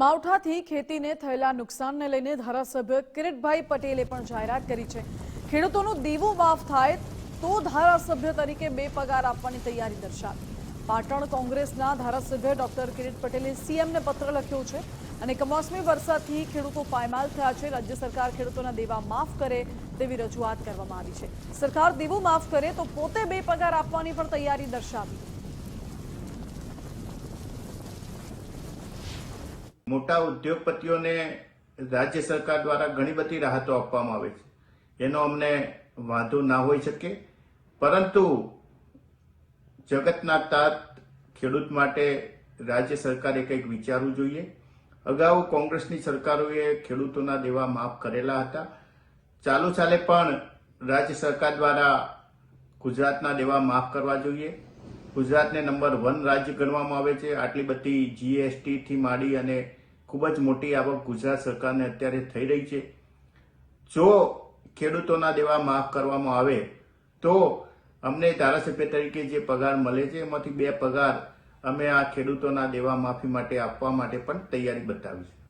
માવઠાથી ખેતીને થયેલા નુકસાનને લઈને ધારાસભ્ય કિરીટભાઈ પટેલે પણ જાહેરાત કરી છે. ખેડૂતોનું દીવું માફ થાય તો ધારાસભ્ય તરીકે બે પગાર આપવાની તૈયારી દર્શાવી. પાટણ કોંગ્રેસના ધારાસભ્ય ડોક્ટર કિરીટ પટેલે સીએમને પત્ર લખ્યો છે અને કમોસમી વરસાદથી ખેડૂતો પાયમાલ થયા છે. રાજ્ય સરકાર ખેડૂતોના દેવા માફ કરે તેવી રજૂઆત કરવામાં આવી છે. સરકાર દેવું માફ કરે તો પોતે બે પગાર આપવાની પણ તૈયારી દર્શાવી. મોટા ઉદ્યોગપતિઓને રાજ્ય સરકાર દ્વારા ઘણી બધી રાહતો આપવામાં આવે છે. એનો અમને વાંધો ના હોઈ શકે. પરંતુ જગતના તાત ખેડૂત માટે રાજ્ય સરકારે કંઈક વિચારવું જોઈએ. અગાઉ કોંગ્રેસની સરકારોએ ખેડૂતોના દેવા માફ કરેલા હતા. ચાલુ ચાલે પણ રાજ્ય સરકાર દ્વારા ગુજરાતના દેવા માફ કરવા જોઈએ. ગુજરાતને નંબર વન રાજ્ય ગણવામાં આવે છે. આટલી બધી જીએસટીથી માંડી અને ખૂબ જ મોટી આવક ગુજરાત સરકારને અત્યારે થઈ રહી છે. જો ખેડૂતોના દેવા માફ કરવામાં આવે, તો અમને ધારાસભ્ય તરીકે જે પગાર મળે છે, એમાંથી બે પગાર અમે આ ખેડૂતોના દેવા માફી માટે આપવા માટે પણ તૈયારી બતાવી છે.